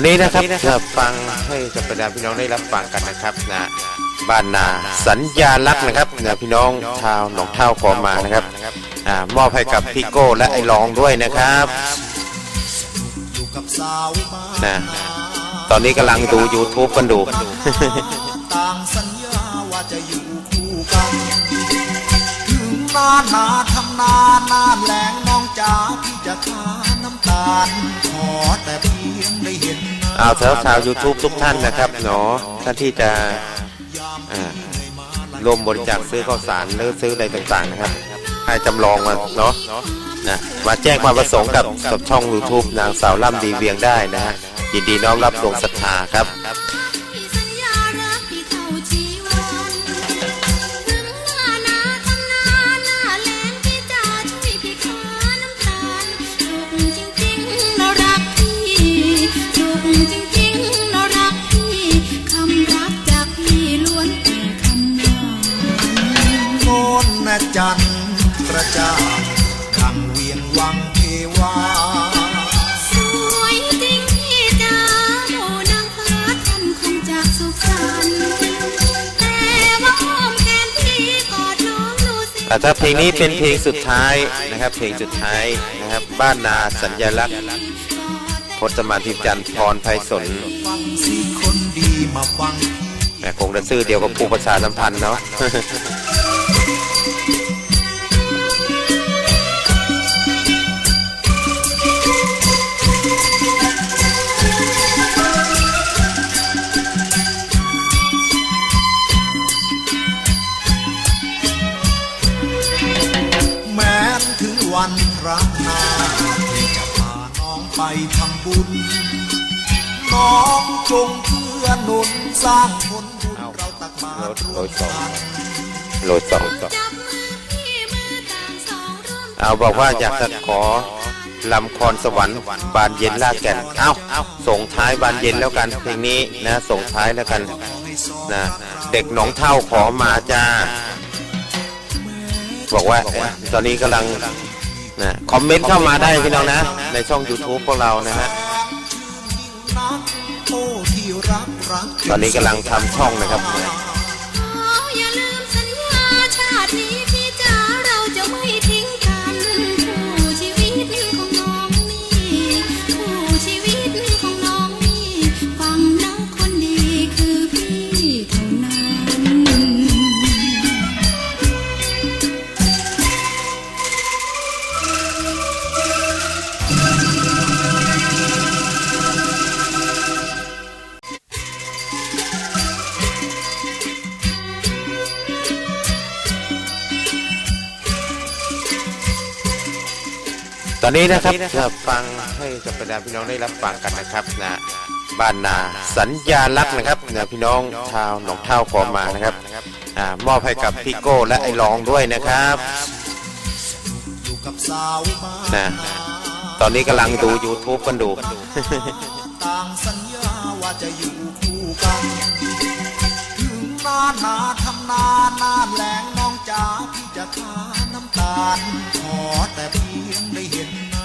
อนนี้นะครับจะฟังให้กับประดาพี่น้องได้รับฟังกันนะครับนะบ้านนาสัญญาลักษณ์นะครับนะพี่น้องชาวหนองเท่าขอมานะครับอ่ามอบให้กับพี่โก้และไอ้รองด้วยนะครับอยู่กับสาวมานะตอนนี้กำลังดู YouTube กันดูต่างสัญญาว่าจะอยู่คู่กันถึงนานนาทำนานนานแหลงน้องจ๋าพี่จะทาน้ำตาลขอแต่เพียงได้เห็นเอาสาวชาว YouTube ทุกท่านนะครับเนาะท่านที่จะร่วมบริจาคซื้อข้าวสารหรือซื้ออะไรต่างๆนะครับ ให้จำลองมาเนาะนะมาแจ้งความประสงค์กับกับช่อง YouTube นางสาวล่ำดีเวียงได้นะฮะยินดีน้อมรับดวงศรัทธาครับ กระจ่างขังเวียงวังเทวา สวยจริงพี่จ๋าโอ้นางฟ้าท่านคงจากสุขสันต์แต่ว่าอ้อมแขนพี่กอดน้องดูสิแต่ถ้าเพลงนี้เป็นเพลงสุดท้ายนะครับ เพลงสุดท้ายนะครับ บ้านนาสัญญลักษณ์พจมานทิพย์จันทร์พรไพศลฟังสิคนดีมาฟัง แหม่คงจะซื้อเดียวกับผู้ประชาสัมพันธ์เนาะ สองโรยสองสองสองเอาบอกว่าอยากจะขอลำครสวรรค์บานเย็นลากแก่นเอาส่งท้ายบานเย็นแล้วกันเพลงนี้นะส่งท้ายแล้วกันนะเด็กหนองเท่าขอมาจ้า บอกว่าตอนนี้กำลังนะคอมเมนต์เข้ามาได้พี่น้องนะ ในช่อง YouTube พวกเรานะฮะตอนนี้กำลังทำช่องนะครับ ขอ ตอนนี้นะครับจะฟังให้กับประดาพี่น้องได้รับฟังกันนะครับนะบ้านนาสัญญาลักษณ์นะครับนะพี่น้องชาวหนองเท่าขอมานะครับอ่ามอบให้กับพี่โก้และไอ้รองด้วยนะครับอยู่กับสาวมานะตอนนี้กำลังดู YouTube กันดูต่างสัญญาว่าจะอยู่คู่กันถึงนานนาทำนานนานแหลงน้องจ๋าพี่จะทาน้ำตาลขอแต่เพียงได้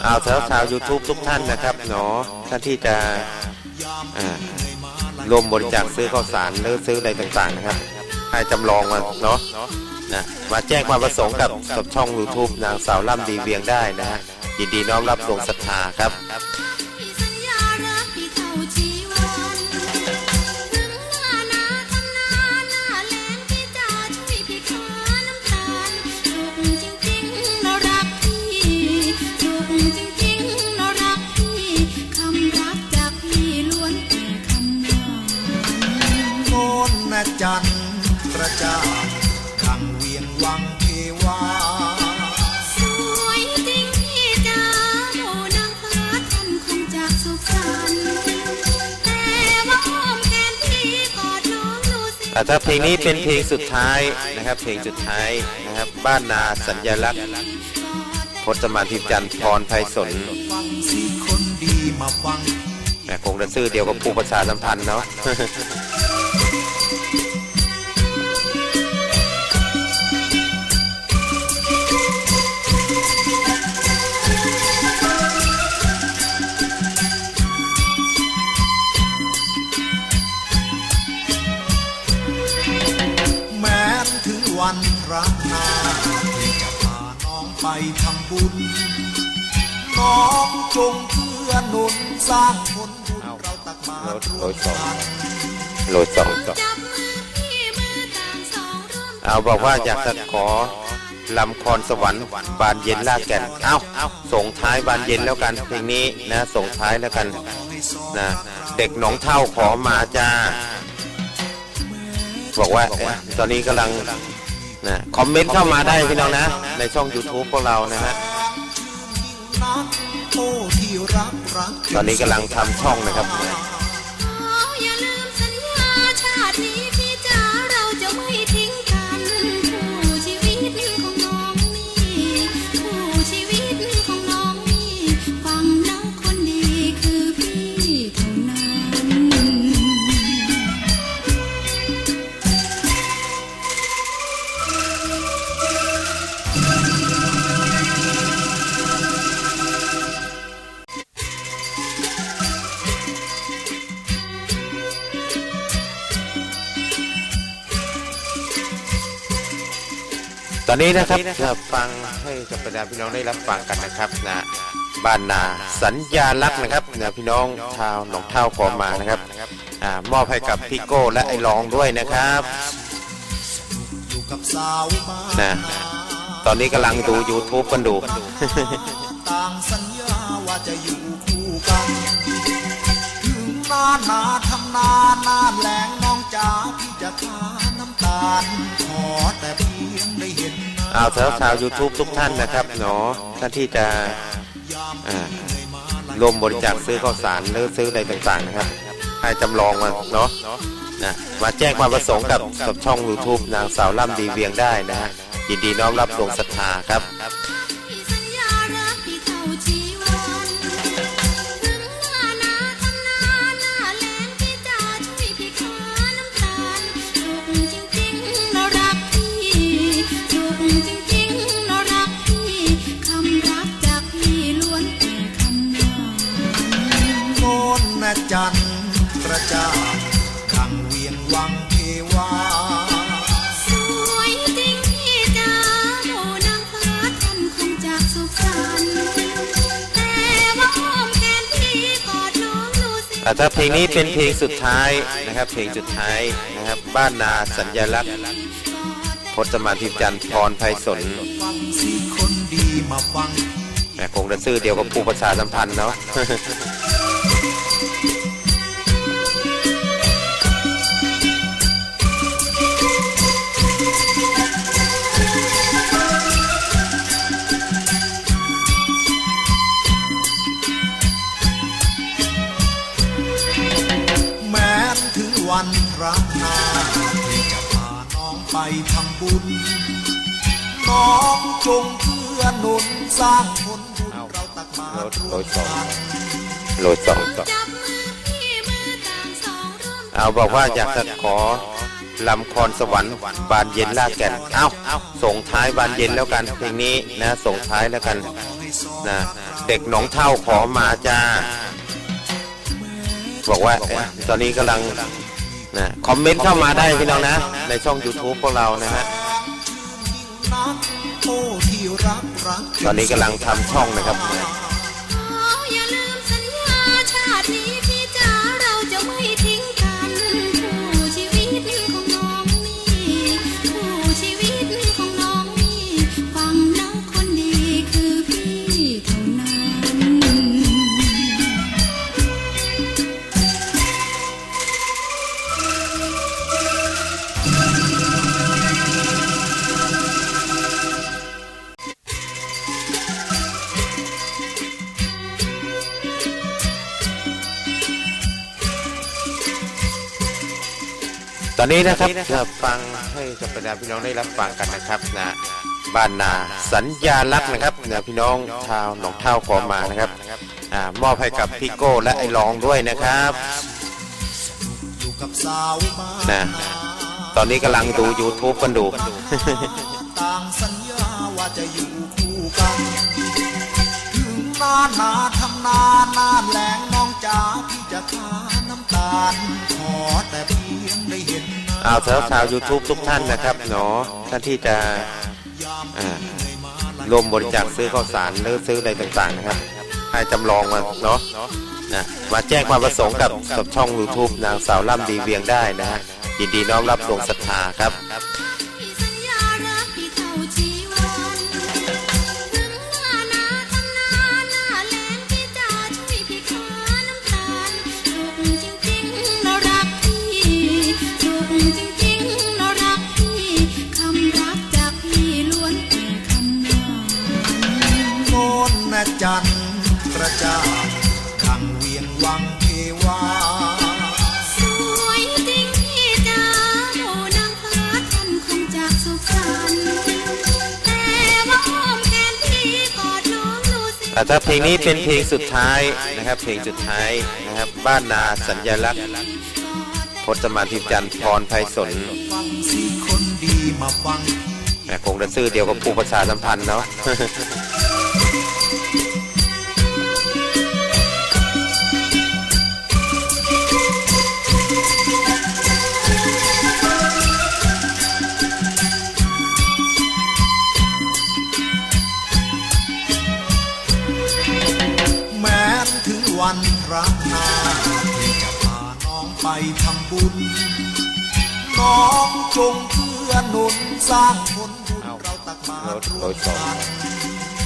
เห็นหน้าเอาชาวชาว YouTube ทุกท่านนะครับเนาะท่านที่จะร่วมบริจาคซื้อข้าวสารหรือซื้ออะไรต่างๆนะครับ ให้จำลองมาเนาะนะมาแจ้งความประสงค์กับกับช่อง YouTube นางสาวล่ำดีเวียงได้นะฮะยินดีน้อมรับดวงศรัทธาครับ จันทร์กระจ่างขังเวียงวังเทวา สวยจริงพี่จ๋าโอ้นางฟ้าท่านคงจากสุขสันต์แต่ว่าอ้อมแขนพี่กอดน้องดูสิแต่ถ้าเพลงนี้เป็นเพลงสุดท้ายนะครับ เพลงสุดท้ายนะครับ บ้านนาสัญญลักษณ์พจมานทิพย์จันทร์พรไพศลฟังสิคนดีมาฟัง แหมคงจะซื้อเดียวกับผู้ประชาสัมพันธ์เนาะ บุญ น้องจงเพื่อหนุนสร้างผลบุญเราตักมาตรวมกันโหลดสองสองจับมือพี่มือต่างสองเอาบอกว่าอยากจะขอลำครสวรรค์บานเย็นลากแก่น เอ้าส่งท้ายบานเย็นแล้วกันเพลงนี้นะส่งท้ายแล้วกันนะเด็กหนองเท่าขอมาจ้า บอกว่าตอนนี้กำลัง นะคอมเมนต์เข้ามาได้พี่น้องนะ ในช่อง YouTube พวกเรานะฮะนักโอ้ที่รักรักตอนนี้กำลังทำช่องนะครับ ตอนนี้นะครับจะฟังให้กับบรรดาพี่น้องได้รับฟังกันนะครับนะบ้านนาสัญญาลักษณ์นะครับนะพี่น้องชาวหนองเท่าขอมานะครับอ่ามอบให้กับพี่โก้และไอ้รองด้วยนะครับอยู่กับสาวบ้านนะตอนนี้กำลังดู YouTube กันดูต่างสัญญาว่าจะอยู่คู่กันถึงหน้าหนาทำนาหน้าแหลงน้องจ๋าพี่จะทาน้ำตาลขอแต่เพียงได้ เอาสาวชาวยูทูบทุกท่านนะครับเนาะท่านที่จะร่วมบริจาคซื้อข้าวสารหรือซื้ออะไรต่างๆนะครับ ให้จำลองมาเนาะนะมาแจ้งความประสงค์กับกับช่อง YouTube นางสาวล่ำดีเวียงได้นะฮะยินดีน้อมรับดวงศรัทธาครับ อะถ้าเพลงนี้เป็นเพลงสุดท้ายนะครับ เพลงสุดท้ายนะครับ บ้านนาสัญญลักษณ์พจมานทิพย์จันทร์พรไพศาลฟังสิคนดีมาฟังแหมคงจะซื่อเดียวกับผู้ประชาสัมพันธ์เนาะ โหลดสองสองจับมือพี่มือต่างสองเอาบอกว่าอยากจะขอลำครสวรรค์บานเย็นลากแก่นเอ้าส่งท้ายบานเย็นแล้วกันเพลงนี้นะส่งท้ายแล้วกันนะเด็กหนองเท่าขอมาจ้า บอกว่าตอนนี้กำลังนะคอมเมนต์เข้ามาได้พี่น้องนะ ในช่อง YouTube พวกเรานะฮะตอนนี้กำลังทำช่องนะครับ อนนี้นะครับจะฟังให้กับบรรดาพี่น้องได้รับฟังกันนะครับนะบ้านนาสัญญาลักษณ์นะครับนะพี่น้องชาวหนองเท่าขอมานะครับอ่ามอบให้กับพี่โก้และไอ้รองด้วยนะครับอยู่กับสาวบ้านนะตอนนี้กำลังดู YouTube กันดูต่างสัญญาว่าจะอยู่คู่กันถึงหน้าหนาทำนาหน้าแหลงน้องจ๋าพี่จะทาน้ำตาลขอแต่เพียงได้เห็นหน้า เอาสำหรับชาว YouTube ทุกท่านนะครับเนาะท่านที่จะร่วมบริจาคซื้อข้าวสารหรือซื้ออะไรต่างๆนะครับ ให้จำลองมาเนาะนะมาแจ้งความประสงค์กับกับช่อง YouTube นางสาวล่ำดีเวียงได้นะฮะยินดีน้อมรับดวงศรัทธาครับ จันทร์กระจ่างขังเวียงวังเทวา สวยจริงพี่จ๋าโอ้นางฟ้าท่านคงจะสุขสันต์แต่ว่าอ้อมแขนพี่กอดน้องดูสิ อะถ้าเพลงนี้เป็นเพลงสุดท้ายนะครับ เพลงสุดท้ายนะครับ บ้านนาสัญลักษณ์พจมานทิพย์จันทร์พรไพศาลฟังสิคนดีมาฟังแหม่คงจะซื้อเดียวกับผู้ประชาสัมพันธ์เนาะ บุญ น้องจงเพื่อหนุนสร้างผลบุญเอาเราตักบาตรโรร่วยมสองกัน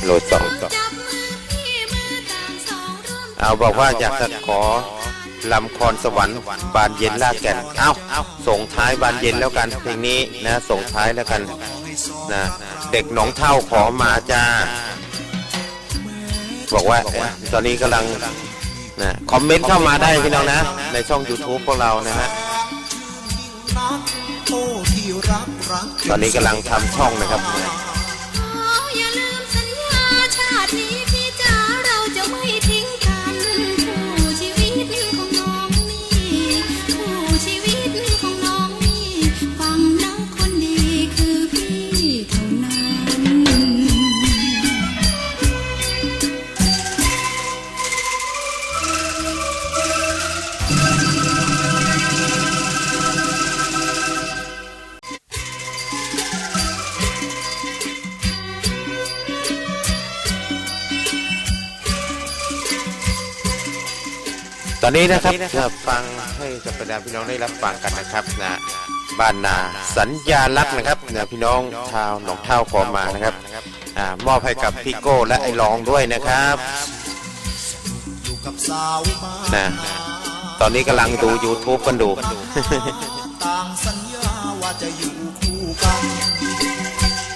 โหลดสองสองจับมือพี่มือต่างสองร่วมเอาบอกว่าอยากจะขอลำครสวรรค์บานเย็นลากแก่นเอ้าส่งท้ายบานเย็นแล้วกันเพลงนี้นะ ส่งท้ายแล้วกันนะเด็กหนองเท่าขอมาจ้า บอกว่าเอ๊ะตอนนี้กำลัง นะคอมเมนต์เข้ามาได้พี่น้องนะ ในช่อง YouTube ของเรานะฮะตอนนี้กำลังทำช่องนะครับ อนนี้นะครับจะฟังให้กับบรรดาพี่น้องได้รับฟังกันนะครับนะบ้านนาสัญญาลักษณ์นะครับนะพี่น้องชาวหนองเท่าขอมานะครับอ่ามอบให้กับพี่โก้และไอ้รองด้วยนะครับอยู่กับสาวมานะตอนนี้กำลังดู YouTube กันดูต่างสัญญาว่าจะอยู่คู่กัน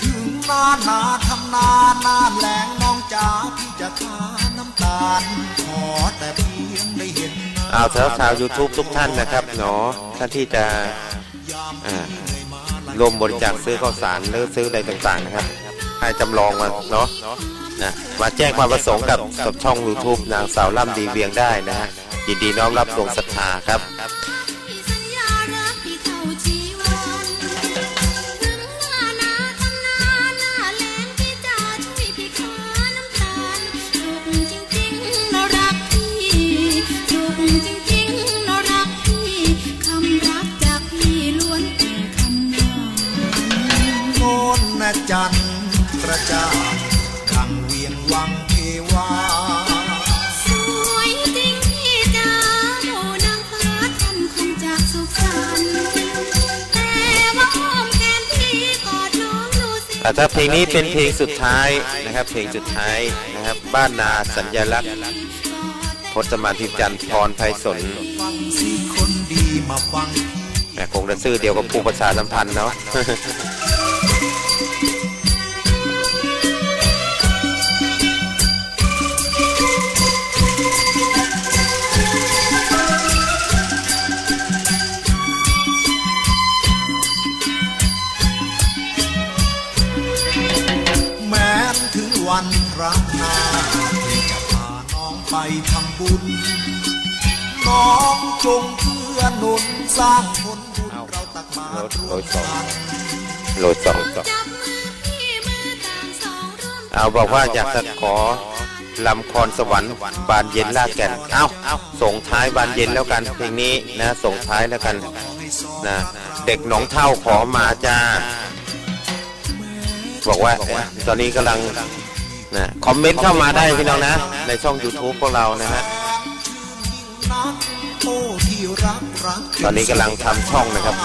ถึงหน้านาทำนาหน้าแหลงน้องจ๋าพี่จะทาน้ำตาลขอแต่เพียงได้เห็นหน้า เอาสำหรับชาว YouTube ทุกท่านนะครับเนาะท่านที่จะอ่ารวมบริจาคซื้อข้าวสารหรือซื้ออะไรต่างๆนะครับ ให้จำลองมาเนาะนะมาแจ้งความประสงค์กับกับช่อง YouTube นางสาวล่ำดีเวียงได้นะฮะยินดีน้อมรับดวงศรัทธาครับ ระจ่างขังเวียงวังเทวา สวยจริงพี่จ๋าโอ้นางฟ้าท่านคงจะสุขสันต์แต่ว่าอ้อมแขนพี่กอดน้องดูสิ อะถ้าเพลงนี้เป็นเพลงสุดท้ายนะครับ เพลงสุดท้ายนะครับ บ้านนาสัญลักษณ์พจมานทิพย์จันทร์พรไพศาลฟังสิคนดีมาฟัง แหม่คงจะซื้อเดียวกับผู้ประชาสัมพันธ์เนาะ ระนาที่จะพาน้องไปทำบุญ น้องจงเพื่อหนุนสร้างผลบุญเอาเราตักบาตรโรร่วยมสองกันโหลดสองสองจับมือพี่มือต่างสองร่วมเอาบอกว่าอยากจะขอลำครสวรรค์บานเย็นลากแก่นเอ้าส่งท้ายบานเย็นแล้วกันเพลงนี้นะส่งท้ายแล้วกันนะเด็กหนองเท่าขอมาจ้าบอกว่าเอ๊ะตอนนี้กำลัง นะคอมเมนต์เข้ามาได้พี่น้องนะ ในช่อง YouTube พวกเรานะฮะนักโอ้ที่รักรักตอนนี้กำลังทำช่องนะครับ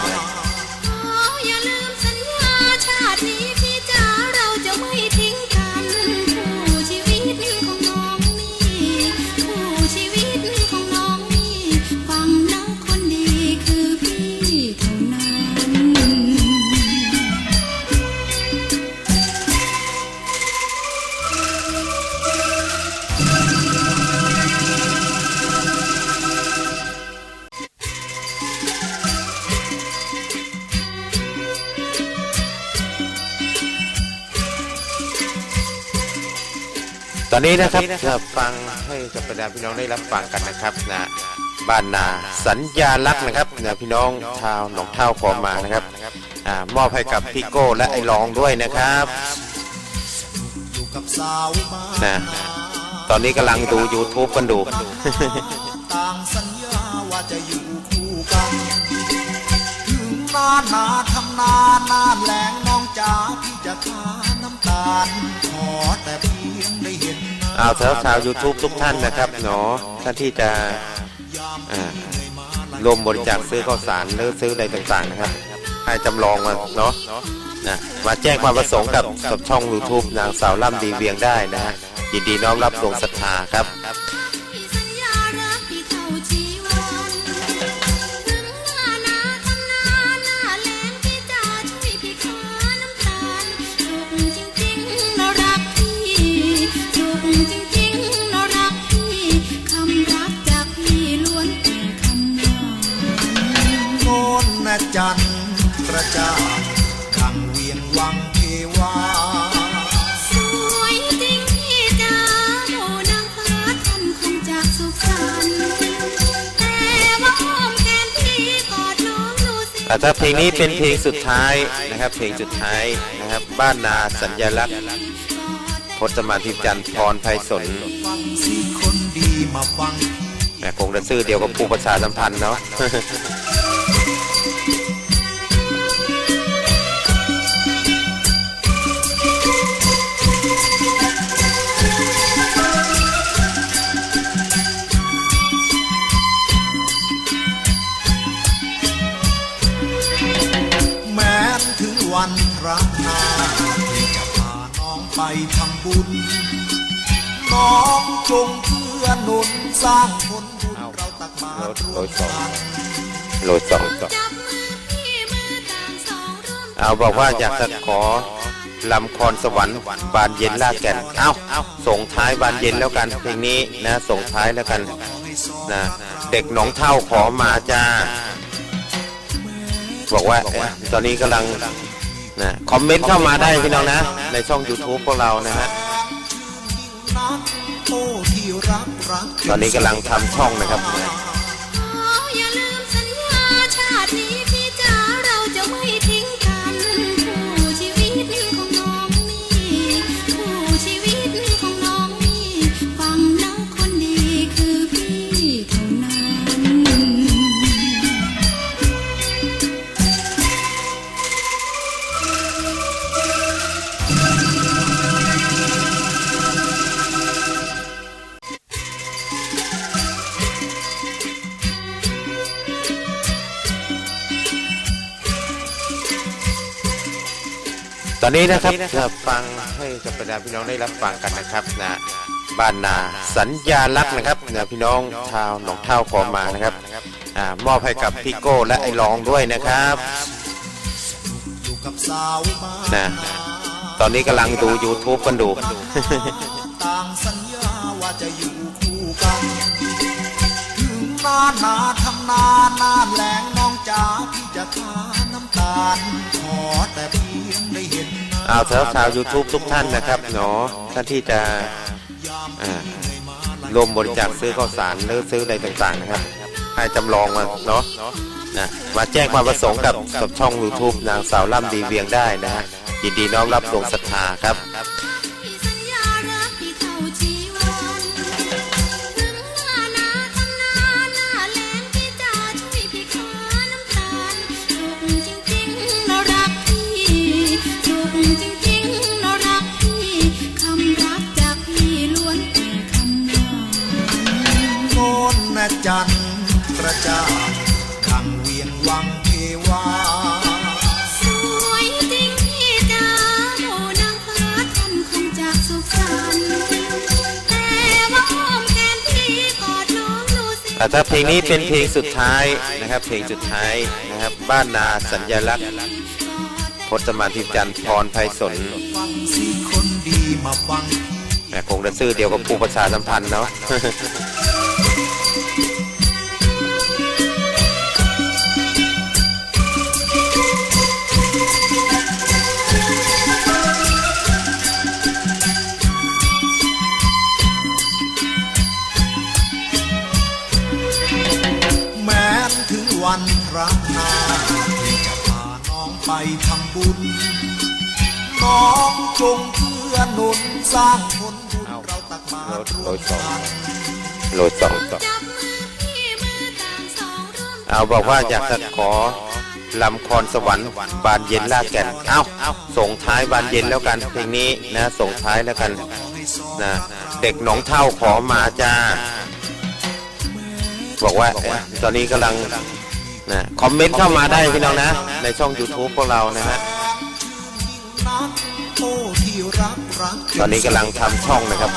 อนนี้นะครับจะฟังให้กับบรรดาพี่น้องได้รับฟังกันนะครับนะบ้านนาสัญญาลักษณ์นะครับนะพี่น้องชาวหนองเท่าขอมานะครับอ่ามอบให้กับพี่โก้และไอ้รองด้วยนะครับอยู่กับสาวบ้านนะตอนนี้กำลังดู YouTube กันดูต่างสัญญาว่าจะอยู่คู่กันถึงนานนาทำนานนานแหลงน้องจ๋าพี่จะทาน้ำตาลขอแต่เพียงได้ เอาสาเถอะชาวยูทูบทุกท่านนะครับเนาะท่านที่จะรวมบริจาคซื้อข้าวสารหรือซื้ออะไรต่างๆนะครับ ให้จำลองมาเนาะนะมาแจ้งความประสงค์กับกับช่อง YouTube นางสาวล่ำดีเวียงได้นะฮะยินดีน้อมรับทรงศรัทธาครับ จันทร์กระจ่างขังเวียงวังเทวา สวยจริงพี่จ๋าโมนางฟ้าท่านคงจากสุขสันต์แต่ว่าอ้อมแขนพี่กอดน้องดูสิอาถ้าเพลงนี้เป็นเพลงสุดท้ายนะครับ เพลงสุดท้ายนะครับ บ้านนาสัญญลักษณ์พจมานทิพย์จันทร์พรไพศลฟังสิคนดีมาฟังแหม่คงจะซื้อเดียวกับปูประชาสัมพันธ์เนาะ ทำบุญ น้องจงเพื่อหนุนสร้างผลบุญเราตักบาตรรวมกันโลสองจับมือพี่มือต่างสองร่วมเอาบอกว่าอยากจะขอลำครสวรรค์บานเย็นลากแก่นเอ้าส่งท้ายบานเย็นแล้วกันเพลงนี้นะส่งท้ายแล้วกันนะเด็กหนองเท่าขอมาจ้า บอกว่าเอ๊ะตอนนี้กำลัง นะคอมเมนต์เข้ามาได้พี่น้องนะ ในช่อง YouTube พวกเรานะฮะนักโอ้ที่รักรักตอนนี้กำลังทำช่องนะครับ อนนี้นะครับจะฟังให้กับบรรดาพี่น้องได้รับฟังกันนะครับนะบ้านนาสัญญาลักษณ์นะครับนะพี่น้องชาวหนองเท่าขอมานะครับอ่ามอบให้กับพี่โก้และไอ้รองด้วยนะครับอยู่กับสาวบ้านนะตอนนี้กำลังดู YouTube กันดูต่างสัญญาว่าจะอยู่คู่กันถึงนานนาทำนานนานแหลงน้องจ๋าพี่จะทาน้ำตาลขอแต่เพียงได้เห็นหน้าเอาเถอะชาวยูทูบทุกท่านนะครับเนาะท่านที่จะร่วมบริจาคซื้อข้าวสารหรือซื้ออะไรต่างๆนะครับ ให้จำลองมาเนาะนะมาแจ้งความประสงค์กับกับช่อง YouTube นางสาวล่ำดีเวียงได้นะฮะยินดีน้อมรับดวงศรัทธาครับ อะถ้าเพลงนี้เป็นเพลงสุดท้ายนะครับ เพลงสุดท้ายนะครับ บ้านนาสัญลักษณ์พจมานทิพย์จันทร์พรไพศาลฟังสิคนดีมาฟังแหม่คงจะซื่อเดียวกับครูประชาสัมพันธ์เนาะ ทำบุญ น้องจงเพื่อหนุนสร้างผลบุญเราตักบาตรรวมสองกันโรยสองต่อจับมือพี่มือต่างสองเอาบอกว่าอยากจะขอลำครสวรรค์บานเย็นลากแก่นเอ้าส่งท้ายบานเย็นแล้วกันเพลงนี้นะส่งท้ายแล้วกันนะเด็กหนองเท่าขอมาจ้าบอกว่าตอนนี้กำลัง นะคอมเมนต์เข้ามาได้พี่น้องนะ ในช่อง YouTube พวกเรานะฮะตอนนี้กำลังทำช่องนะครับ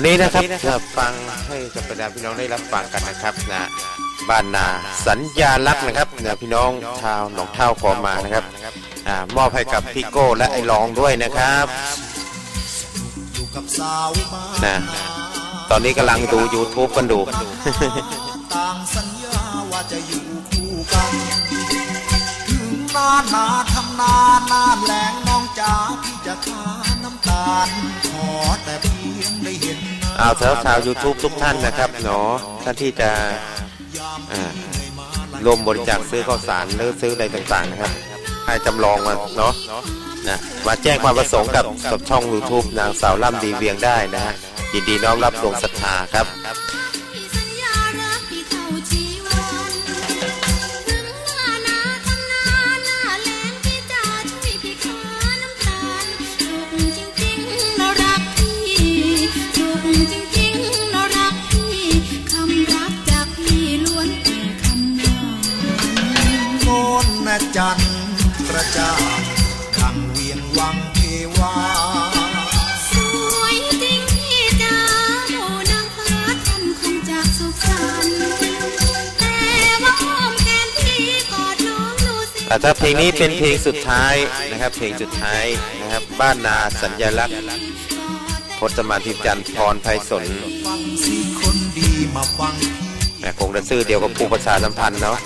อนนี้นะครับจะฟังให้กับบรรดาพี่น้องได้รับฟังกันนะครับนะบ้านนาสัญญาลักษณ์นะครับนะพี่น้องชาวหนองเท่าขอมานะครับอ่ามอบให้กับพี่โก้และไอ้รองด้วยนะครับอยู่กับสาวบ้านนะตอนนี้กำลังดู YouTube กันดูต่างสัญญาว่าจะอยู่คู่กันถึงนานนาทำนานนานแหลงน้องจ๋าพี่จะทาน้ำตาลขอแต่ เอาสาวสาวยูทูบทุกท่านนะครับเนาะท่านที่จะร่วมบริจาคซื้อข้าวสารหรือซื้ออะไรต่างๆนะครับ ให้จำลองมาเนาะนะมาแจ้งความประสงค์กับกับช่อง YouTube นางสาวล่ำดีเวียงได้นะฮะยินดีน้อมรับดวงศรัทธาครับ จันทร์กระจ่างดังเวียงวังเทวา สวยจริงพี่จ๋าโอ้นางฟ้าท่านคงจะสุขสันต์แต่ว่าอ้อมแขนพี่กอดน้องดูสิอะถ้าเพลงนี้เป็นเพลงสุดท้ายนะครับ เพลงสุดท้ายนะครับ บ้านนาสัญญลักษณ์พจมานทิพย์จันทร์พรไพศลฟังสิคนดีมาฟัง แหม่คงจะซื่อเดียวกับครูประชาสัมพันธ์เนาะ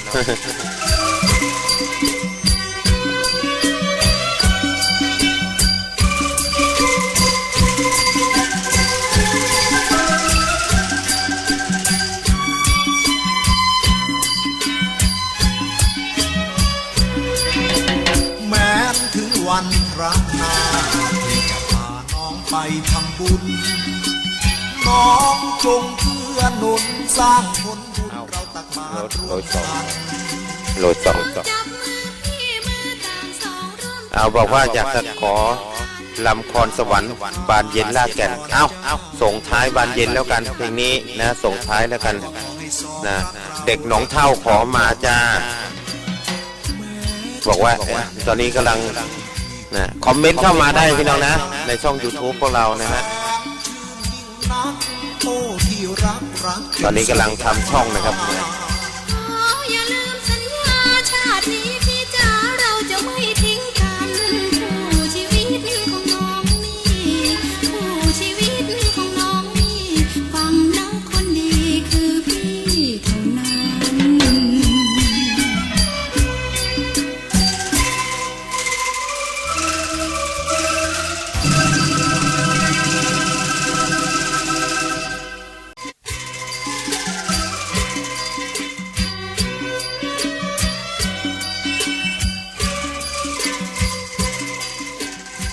บุญ น้องจงเพื่อหนุนสร้างผลบุญเอ้าเราตักบาตรโรร่วยมสองกันโรยสองต่อจับมือพี่มือต่างสองร่วมเอาบอกว่าอยากจะขอลำครสวรรค์บานเย็นลากแก่น เอ้า ส่งท้ายบานเย็นแล้วกันเพลงนี้นะ ส่งท้ายแล้วกันนะเด็กหนองเท่าขอมาจ้า บอกว่าเอ๊ะตอนนี้กำลัง นะคอมเมนต์เข้ามาได้พี่น้องนะ ในช่อง YouTube พวกเรานะฮะตอนนี้กำลังทำช่องนะครับ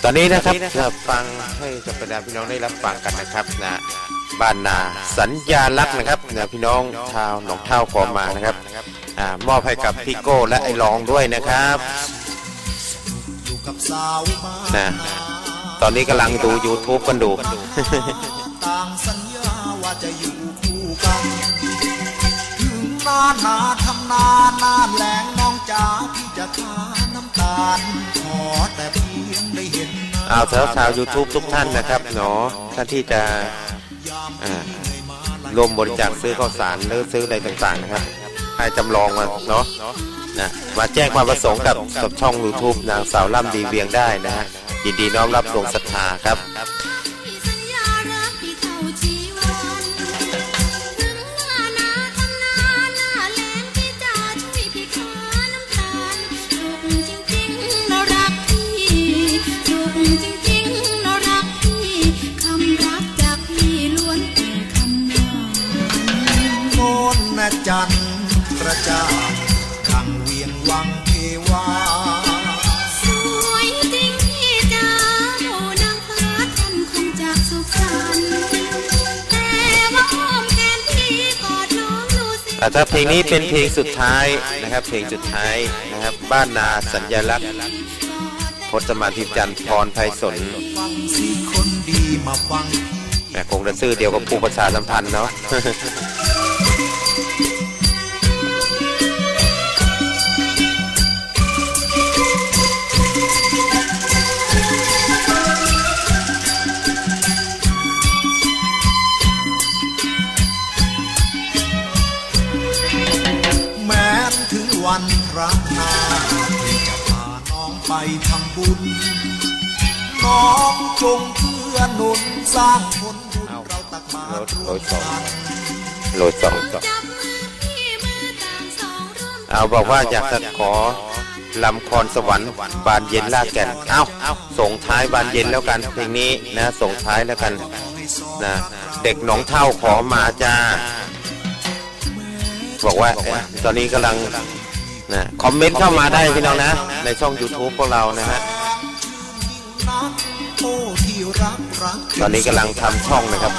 อนนี้นะครับจะฟังให้กับบรรดาพี่น้องได้รับฟังกันนะครับนะบ้านนาสัญญาลักษณ์นะครับนะพี่น้องชาวหนองเท่าขอมานะครับอ่ามอบให้กับพี่โก้และไอ้รองด้วยนะครับอยู่กับสาวบ้านนะตอนนี้กำลังดู YouTube กันดูต่างสัญญาว่าจะอยู่คู่กันถึงนานนาทำนานนานแหลงน้องจ๋าพี่จะทาน้ำตาลขอแต่เพียงได้ เอาสาเถอะชาวยูทูบทุกท่านนะครับเนาะท่านที่จะร่วมบริจาคซื้อข้าวสารหรือซื้ออะไรต่างๆนะครับให้จำลองมาเนาะนะมาแจ้งความประสงค์กับกับช่อง YouTube นางสาวล่ำดีเวียงได้นะฮะยินดีน้อมรับดวงศรัทธาครับ จันทร์กระจ่างดังเวียงวังเทวา สวยจริงพี่จ๋าโอ้นางฟ้าท่านคงจากสุขสันต์แต่ว่าอ้อมแขนพี่กอดน้องดูสิอะถ้าเพลงนี้เป็นเพลงสุดท้ายนะครับ เพลงสุดท้ายนะครับ บ้านนาสัญญลักษณ์พจมานทิพย์จันทร์พรไพศาลฟังสิคนดีมาฟัง แหมคงจะซื้อเดียวกับผู้ประชาสัมพันธ์เนาะ ทำบุญ น้องจงเพื่อหนุนสร้างผลบุญเอาเราตักบาตรโรร่วยมสองกันโรยสองสองจับมือพี่มือต่างสองร่วมเอาบอกว่าอยากจะขอลำครสวรรค์บานเย็นลากแก่น เอ้า ส่งท้ายบานเย็นแล้วกันเพลงนี้นะ ส่งท้ายแล้วกันนะเด็กหนองเท่าขอมาจ้า บอกว่าเอ๊ะตอนนี้กำลัง นะคอมเมนต์เข้ามาได้พี่น้องนะ ในช่อง YouTube พวกเรานะฮะตอนนี้กำลังทำช่องนะครับ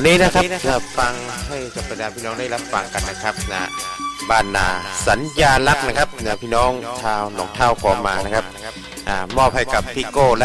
อนนี้นะครับจะฟังให้กับบรรดาพี่น้องได้รับฟังกันนะครับนะบ้านนาสัญญาลักษณ์นะครับนะพี่น้องชาวหนองเท่าขอมานะครับอ่ามอบให้กับพี่โก้และ